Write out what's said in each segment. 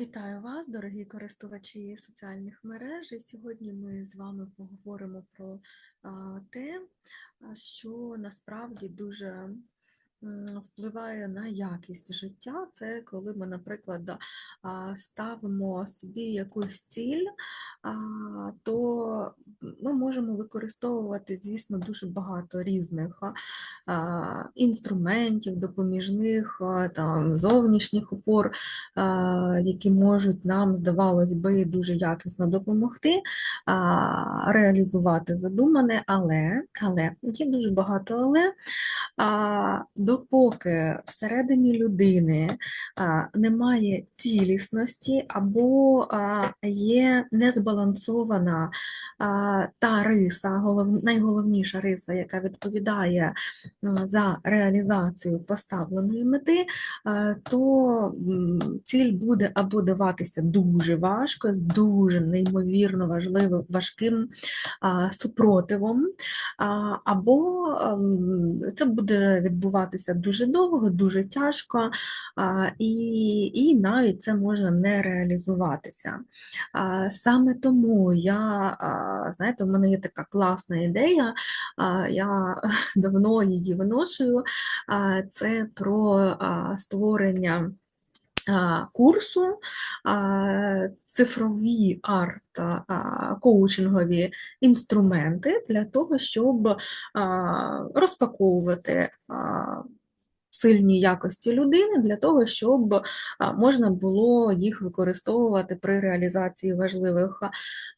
Вітаю вас, дорогі користувачі соціальних мереж. І сьогодні ми з вами поговоримо про те, що насправді дуже впливає на якість життя. Це коли ми, наприклад, ставимо собі якусь ціль, то ми можемо використовувати, звісно, дуже багато різних інструментів, допоміжних, там, зовнішніх опор, які можуть нам, здавалось би, дуже якісно допомогти реалізувати задумане, але, але є дуже багато але. Допоки всередині людини немає цілісності або є незбалансована та риса, голов, найголовніша риса, яка відповідає за реалізацію поставленої мети, то ціль буде або даватися дуже важко, з дуже неймовірно важливим важким супротивом, або ем, це буде відбуватися дуже довго, дуже тяжко, і, і навіть це може не реалізуватися. Саме тому я, знаєте, в мене є така класна ідея, я давно її виношую, це про створення курсу цифрові арт-коучингові інструменти для того, щоб розпаковувати сильні якості людини для того, щоб можна було їх використовувати при реалізації важливих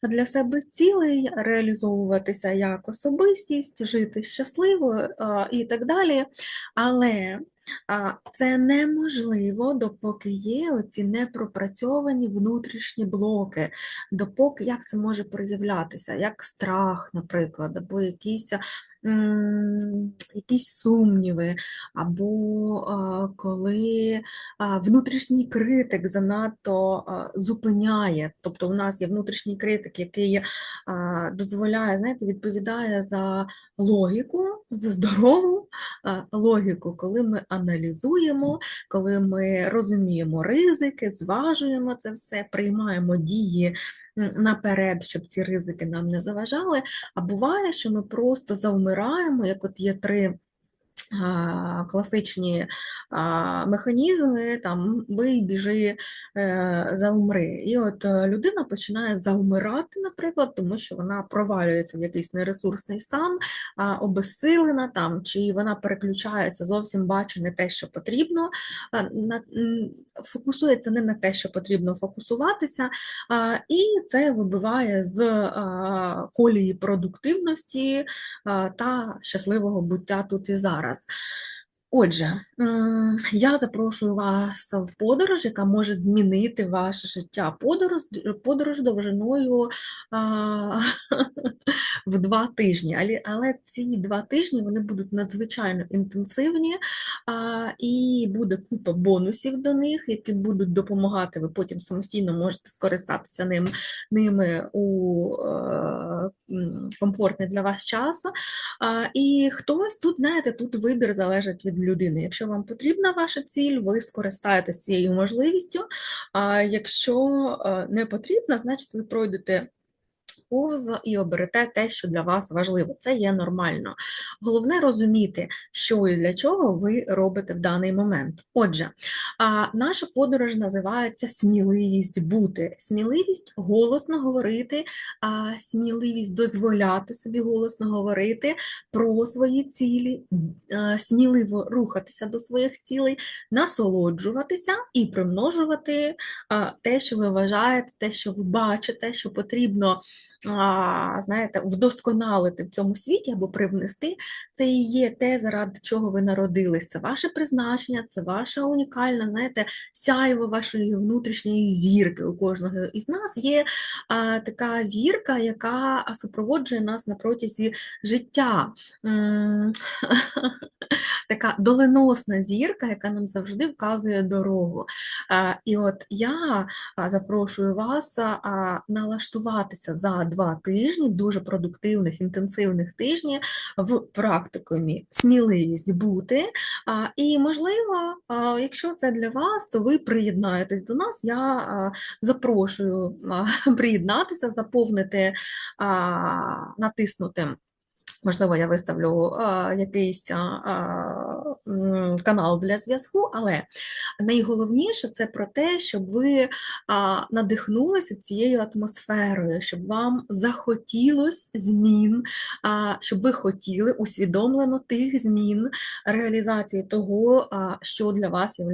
для себе цілей, реалізовуватися як особистість, жити щасливо і так далі. Але Це неможливо, допоки є оці непропрацьовані внутрішні блоки, допоки як це може проявлятися, як страх, наприклад, або якісь якісь сумніви, або коли внутрішній критик занадто зупиняє. Тобто у нас є внутрішній критик, який дозволяє, знаєте, відповідає за логіку, за здорову логіку, коли ми аналізуємо, коли ми розуміємо ризики, зважуємо це все, приймаємо дії наперед, щоб ці ризики нам не заважали. А буває, що ми просто завмираємо, як от є три. Класичні механізми, там бий, біжи, е, заумри. І от е, людина починає завмирати, наприклад, тому що вона провалюється в якийсь нересурсний стан, а, обезсилена там, чи вона переключається, зовсім бачить не те, що потрібно, фокусується не на те, що потрібно фокусуватися, і це вибиває з колії продуктивності та щасливого буття тут і зараз. Отже, я запрошую вас в подорож, яка може змінити ваше життя. Подорож, подорож довжиною а, в два тижні. Але, але ці два тижні вони будуть надзвичайно інтенсивні, а, і буде купа бонусів до них, які будуть допомагати. Ви потім самостійно можете скористатися ним, ними у е, комфортний для вас час. І хтось тут, знаєте, тут вибір залежить від людини. Якщо вам потрібна ваша ціль, ви скористаєтесь цією можливістю. А якщо е, не потрібна, значить ви пройдете повз і оберете те, що для вас важливо. Це є нормально. Головне розуміти, що і для чого ви робите в даний момент. Отже, наша подорож називається сміливість бути, сміливість голосно говорити, сміливість дозволяти собі голосно говорити про свої цілі, сміливо рухатися до своїх цілей, насолоджуватися і примножувати те, що ви вважаєте, те, що ви бачите, що потрібно знаєте, вдосконалити в цьому світі або привнести, це і є те, заради чого ви народились. Це ваше призначення, це ваша унікальна, знаєте, сяйво вашої внутрішньої зірки. У кожного із нас є а, така зірка, яка супроводжує нас на протязі життя. Така доленосна зірка, яка нам завжди вказує дорогу. І от я запрошую вас налаштуватися за два тижні, дуже продуктивних, інтенсивних тижні в практикумі сміливість бути. І, можливо, якщо це для вас, то ви приєднаєтесь до нас. Я запрошую приєднатися, заповнити, натиснути. Можливо, я виставлю якийсь канал для зв'язку, але найголовніше це про те, щоб ви надихнулися цією атмосферою, щоб вам захотілось змін, щоб ви хотіли усвідомлено тих змін, реалізації того, що для вас є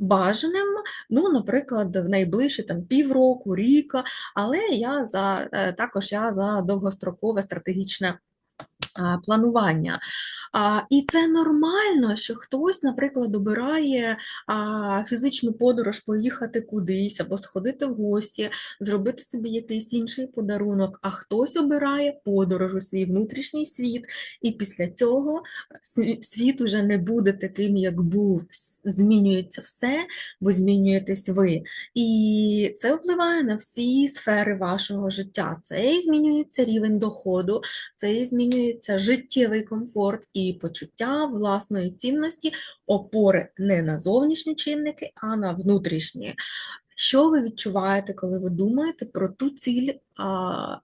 бажаним. Ну, наприклад, в найближчі там півроку, ріка, але я за е, також я за довгострокове стратегічне планування. І це нормально, що хтось, наприклад, обирає фізичну подорож, поїхати кудись або сходити в гості, зробити собі якийсь інший подарунок, а хтось обирає подорож у свій внутрішній світ, і після цього світ уже не буде таким, як був. Змінюється все, бо змінюєтесь ви. І це впливає на всі сфери вашого життя. Це і змінюється рівень доходу, це і змінюється життєвий комфорт. і і почуття власної цінності, опори не на зовнішні чинники, а на внутрішні. Що ви відчуваєте, коли ви думаєте про ту ціль,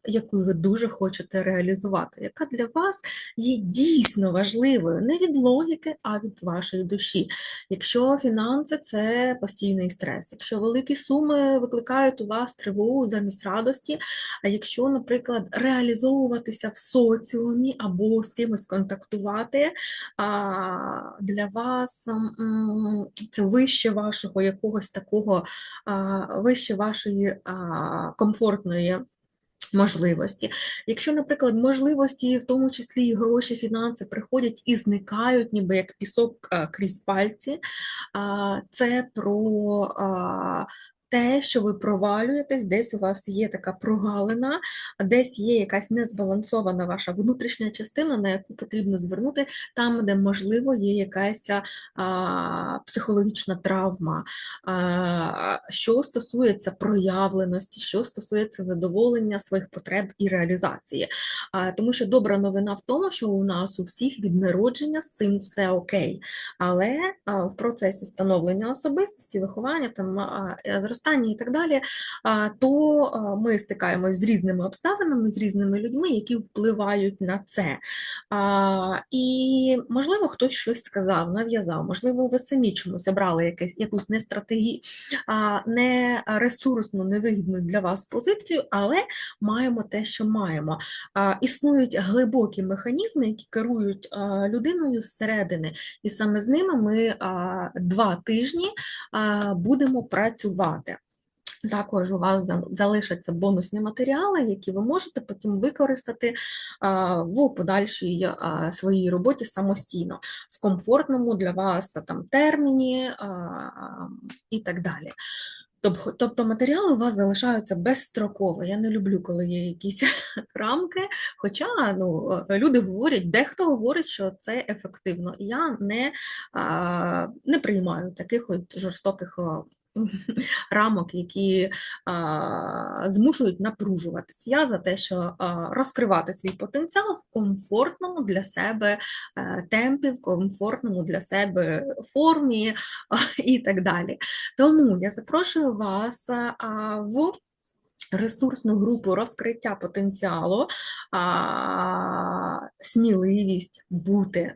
яку ви дуже хочете реалізувати, яка для вас є дійсно важливою, не від логіки, а від вашої душі. Якщо фінанси це постійний стрес, якщо великі суми викликають у вас тривогу замість радості, а якщо, наприклад, реалізовуватися в соціумі або з кимось контактувати, для вас це вище вашого якогось такого, вище вашої комфортної можливості. Якщо, наприклад, можливості, в тому числі і гроші, фінанси, приходять і зникають, ніби як пісок крізь пальці, це про те, що ви провалюєтесь, десь у вас є така прогалина, десь є якась незбалансована ваша внутрішня частина, на яку потрібно звернути, там, де, можливо, є якась а, психологічна травма, а, що стосується проявленості, що стосується задоволення своїх потреб і реалізації. А, Тому що добра новина в тому, що у нас у всіх від народження з цим все окей. Але а, в процесі становлення особистості, виховання там зростання, зростання і так далі, то ми стикаємось з різними обставинами, з різними людьми, які впливають на це. І, можливо, хтось щось сказав, нав'язав, можливо, ви самі чомусь обрали якусь, якусь не стратегі... не ресурсну, невигідну для вас позицію, але маємо те, що маємо. Існують глибокі механізми, які керують людиною зсередини, і саме з ними ми два тижні будемо працювати. Також у вас залишаться бонусні матеріали, які ви можете потім використати в подальшій своїй роботі самостійно, в комфортному для вас там терміні і так далі. Тобто матеріали у вас залишаються безстроково. Я не люблю, коли є якісь рамки. Хоча ну, люди говорять, дехто говорить, що це ефективно. Я не не приймаю таких от жорстоких рамок, які змушують напружуватись. Я за те, що розкривати свій потенціал в комфортному для себе е, темпі, в комфортному для себе формі і так далі. Тому я запрошую вас в ресурсну групу розкриття потенціалу, а, сміливість бути.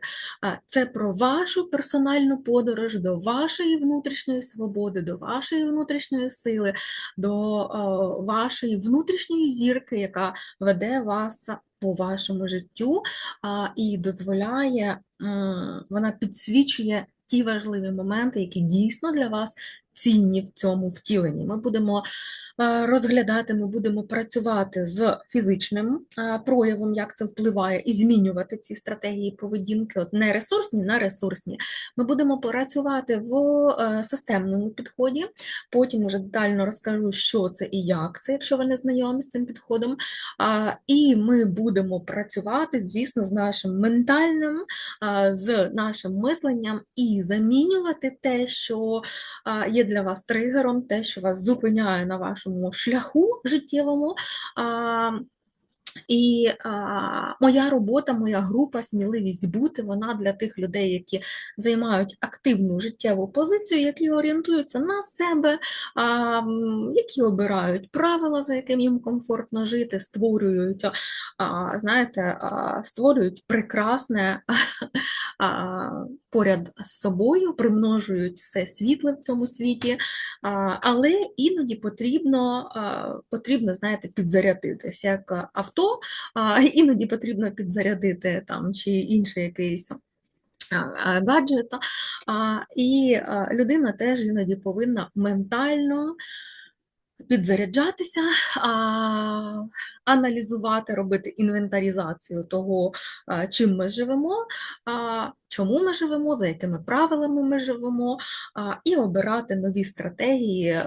Це про вашу персональну подорож до вашої внутрішньої свободи, до вашої внутрішньої сили, до а, вашої внутрішньої зірки, яка веде вас по вашому життю а, і дозволяє, вона підсвічує. Ті важливі моменти, які дійсно для вас цінні в цьому втіленні. Ми будемо е, розглядати, ми будемо працювати з фізичним е, проявом, як це впливає, і змінювати ці стратегії поведінки, от не ресурсні на ресурсні. Ми будемо працювати в е, системному підході, потім уже детально розкажу, що це і як це, якщо ви не знайомі з цим підходом. І ми будемо працювати, звісно, з нашим ментальним, з нашим мисленням і замінювати те, що є для для вас тригером, те, що вас зупиняє на вашому шляху життєвому. А, і а, моя робота, моя група Сміливість бути, вона для тих людей, які займають активну життєву позицію, які орієнтуються на себе, а, які обирають правила, за яким їм комфортно жити, створюють, а, знаєте, а, створюють прекрасне а, поряд з собою, примножують все світле в цьому світі, але іноді потрібно, потрібно, знаєте, підзарядитися як авто а, іноді потрібно підзарядити там чи інший якийсь. Гаджет, і людина теж іноді повинна ментально підзаряджатися, аналізувати, робити інвентаризацію того, чим ми живемо, чому ми живемо, за якими правилами ми живемо, і обирати нові стратегії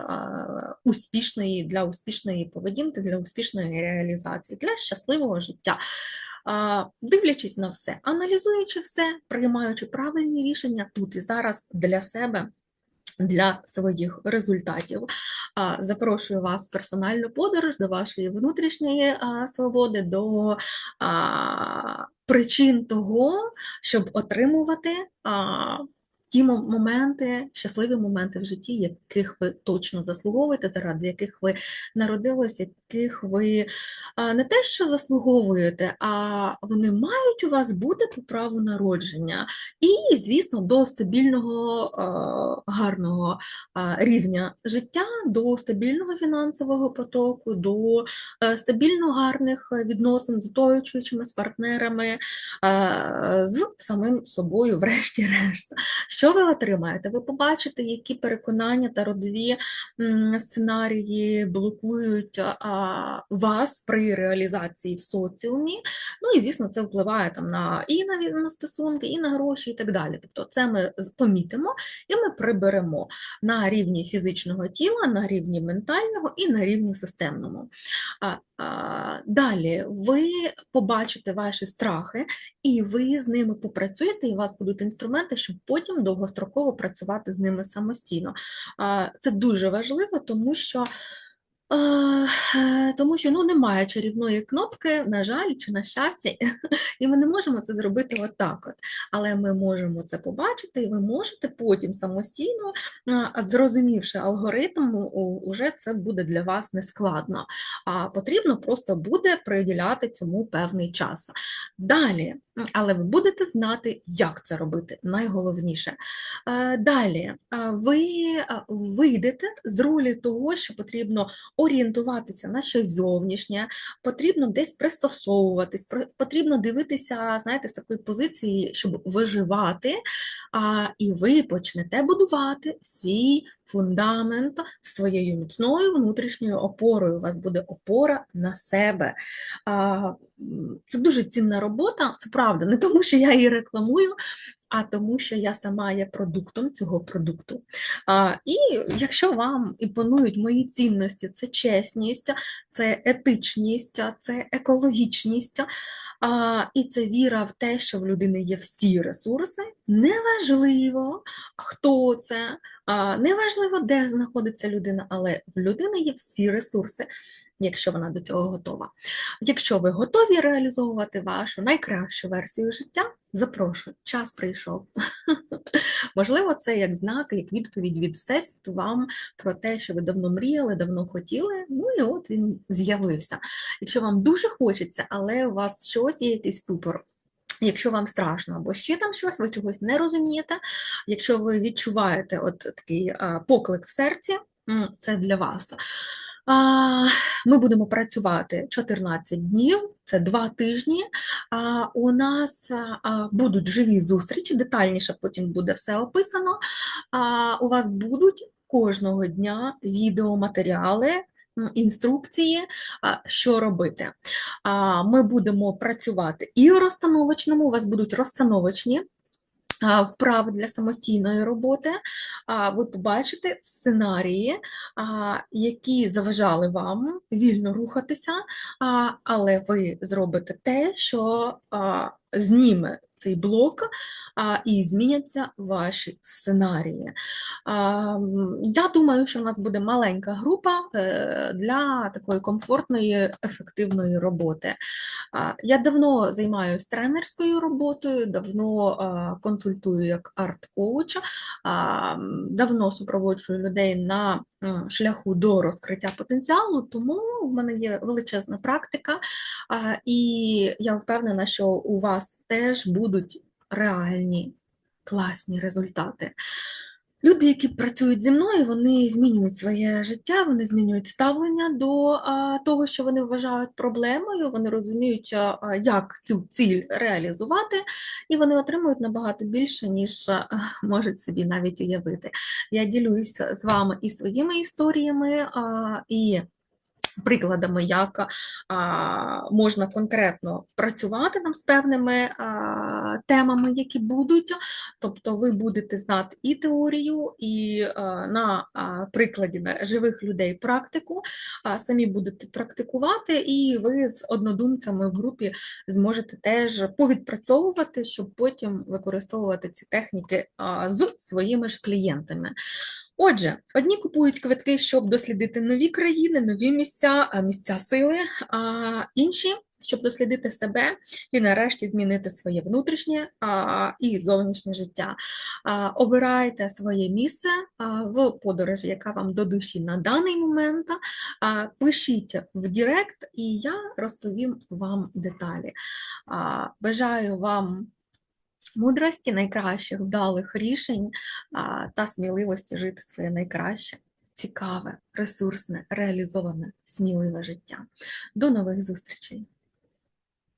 успішної для успішної поведінки, для успішної реалізації, для щасливого життя. Дивлячись на все, аналізуючи все, приймаючи правильні рішення тут і зараз для себе для своїх результатів. Запрошую вас в персональну подорож до вашої внутрішньої свободи, до причин того, щоб отримувати ті моменти, щасливі моменти в житті, яких ви точно заслуговуєте, заради яких ви народились, яких ви не те, що заслуговуєте, а вони мають у вас бути по праву народження. І, звісно, до стабільного, гарного рівня життя, до стабільного фінансового потоку, до е, стабільно гарних відносин з оточуючими, з партнерами, з самим собою, врешті-решт. Що ви отримаєте? Ви побачите, які переконання та родові сценарії блокують вас при реалізації в соціумі. Ну і, звісно, це впливає там на і на, на стосунки, і на гроші, і так далі. Тобто, це ми помітимо і ми приберемо на рівні фізичного тіла, на рівні ментального і на рівні системному. Далі ви побачите ваші страхи, і ви з ними попрацюєте, і у вас будуть інструменти, щоб потім довгостроково працювати з ними самостійно. Це дуже важливо, тому що тому що ну, немає чарівної кнопки, на жаль, чи на щастя, і ми не можемо це зробити отак. От. Але ми можемо це побачити, і ви можете потім самостійно, зрозумівши алгоритм, уже це буде для вас нескладно. А потрібно просто буде приділяти цьому певний час. Далі, але ви будете знати, як це робити, найголовніше. Е, далі, е, ви вийдете з ролі того, що потрібно орієнтуватися на щось зовнішнє, потрібно десь пристосовуватись, потрібно дивитися, знаєте, з такої позиції, щоб виживати, а, і ви почнете будувати свій фундамент своєю міцною внутрішньою опорою. У вас буде опора на себе. А, Це дуже цінна робота, це правда, не тому, що я її рекламую, а тому, що я сама є продуктом цього продукту. А, І якщо вам імпонують мої цінності, це чесність, це етичність, це екологічність. А, І це віра в те, що в людини є всі ресурси. Неважливо, хто це, неважливо, де знаходиться людина, але в людини є всі ресурси якщо вона до цього готова. Якщо ви готові реалізовувати вашу найкращу версію життя, запрошую, час прийшов. Можливо, це як знак, як відповідь від Всесвіту вам про те, що ви давно мріяли, давно хотіли, ну і от він з'явився. Якщо вам дуже хочеться, але у вас щось є якийсь ступор. Якщо вам страшно, або ще там щось, ви чогось не розумієте, якщо ви відчуваєте от такий а, поклик в серці, це для вас. Ми будемо працювати 14 днів, це два тижні. У нас будуть живі зустрічі, детальніше потім буде все описано. У вас будуть кожного дня відеоматеріали. Інструкції, що робити. Ми будемо працювати і в розстановочному, у вас будуть розстановочні вправи для самостійної роботи, ви побачите сценарії, які заважали вам вільно рухатися, але ви зробите те, що зніме цей блок а, і зміняться ваші сценарії. А, Я думаю, що в нас буде маленька група е, для такої комфортної, ефективної роботи. А, Я давно займаюся тренерською роботою, давно а, консультую як арт-коуч, а, давно супроводжую людей на шляху до розкриття потенціалу, тому в мене є величезна практика, а, і я впевнена, що у вас теж будуть реальні класні результати. Люди, які працюють зі мною, вони змінюють своє життя, вони змінюють ставлення до а, того, що вони вважають проблемою, вони розуміють, а, як цю ціль реалізувати, і вони отримують набагато більше, ніж а, можуть собі навіть уявити. Я ділюся з вами і своїми історіями, а, і прикладами, як а, можна конкретно працювати там з певними а, темами, які будуть. Тобто ви будете знати і теорію, і а, на а, прикладі на живих людей практику, а, самі будете практикувати, і ви з однодумцями в групі зможете теж повідпрацьовувати, щоб потім використовувати ці техніки а, з своїми ж клієнтами. Отже, одні купують квитки, щоб дослідити нові країни, нові місця, місця сили, а інші, щоб дослідити себе і нарешті змінити своє внутрішнє а, і зовнішнє життя. А, Обирайте своє місце а, в подорожі, яка вам до душі на даний момент. А, Пишіть в Директ, і я розповім вам деталі. А, Бажаю вам мудрості, найкращих вдалих рішень та сміливості жити своє найкраще, цікаве, ресурсне, реалізоване, сміливе життя. До нових зустрічей!